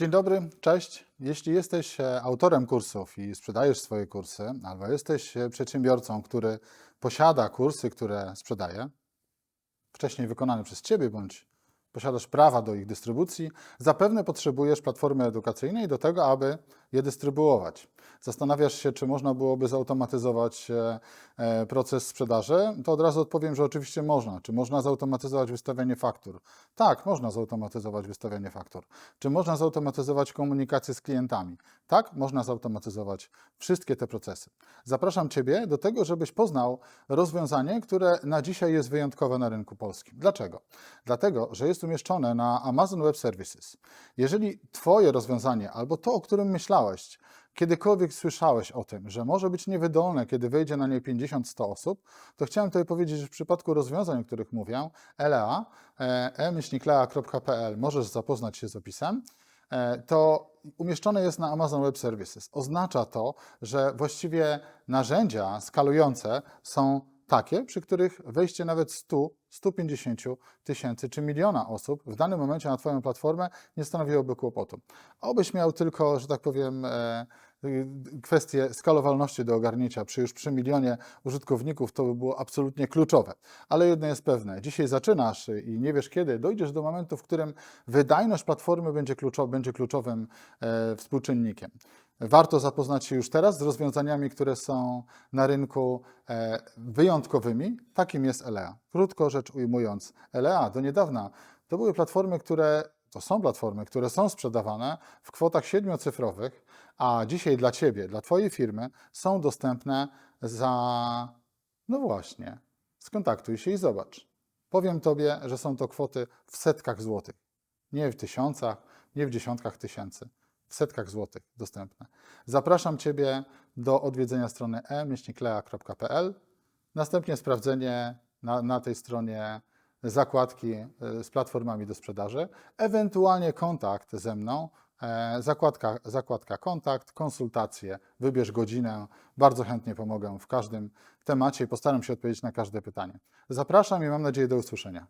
Dzień dobry, cześć. Jeśli jesteś e, autorem kursów i sprzedajesz swoje kursy, albo jesteś e, przedsiębiorcą, który posiada kursy, które sprzedaje, wcześniej wykonane przez Ciebie, bądź posiadasz prawa do ich dystrybucji, zapewne potrzebujesz platformy edukacyjnej do tego, aby je dystrybuować. Zastanawiasz się, czy można byłoby zautomatyzować e, e, proces sprzedaży? To od razu odpowiem, że oczywiście można. Czy można zautomatyzować wystawianie faktur? Tak, można zautomatyzować wystawianie faktur. Czy można zautomatyzować komunikację z klientami? Tak, można zautomatyzować wszystkie te procesy. Zapraszam Ciebie do tego, żebyś poznał rozwiązanie, które na dzisiaj jest wyjątkowe na rynku polskim. Dlaczego? Dlatego, że jest umieszczone na Amazon Web Services. Jeżeli Twoje rozwiązanie albo to, o którym myślałeś, kiedykolwiek słyszałeś o tym, że może być niewydolne, kiedy wejdzie na nie 50-100 osób, to chciałem tutaj powiedzieć, że w przypadku rozwiązań, o których mówię, LEA, e-lea.pl, możesz zapoznać się z opisem, e, to umieszczone jest na Amazon Web Services. Oznacza to, że właściwie narzędzia skalujące są takie, przy których wejście nawet 100, 150 tysięcy czy miliona osób w danym momencie na Twoją platformę nie stanowiłoby kłopotu. Obyś miał tylko, że tak powiem, e, y, kwestię skalowalności do ogarnięcia przy już przy milionie użytkowników, to by było absolutnie kluczowe. Ale jedno jest pewne, dzisiaj zaczynasz i nie wiesz kiedy, dojdziesz do momentu, w którym wydajność platformy będzie, kluczow, będzie kluczowym e, współczynnikiem. Warto zapoznać się już teraz z rozwiązaniami, które są na rynku e, wyjątkowymi. Takim jest Elea. Krótko rzecz ujmując, Elea do niedawna to były platformy, które to są platformy, które są sprzedawane w kwotach siedmiocyfrowych, a dzisiaj dla Ciebie, dla Twojej firmy są dostępne za, no właśnie, skontaktuj się i zobacz. Powiem Tobie, że są to kwoty w setkach złotych, nie w tysiącach, nie w dziesiątkach tysięcy w setkach złotych dostępne. Zapraszam Ciebie do odwiedzenia strony e-klea.pl, następnie sprawdzenie na, na tej stronie zakładki y, z platformami do sprzedaży, ewentualnie kontakt ze mną, e, zakładka, zakładka kontakt, konsultacje, wybierz godzinę, bardzo chętnie pomogę w każdym temacie i postaram się odpowiedzieć na każde pytanie. Zapraszam i mam nadzieję do usłyszenia.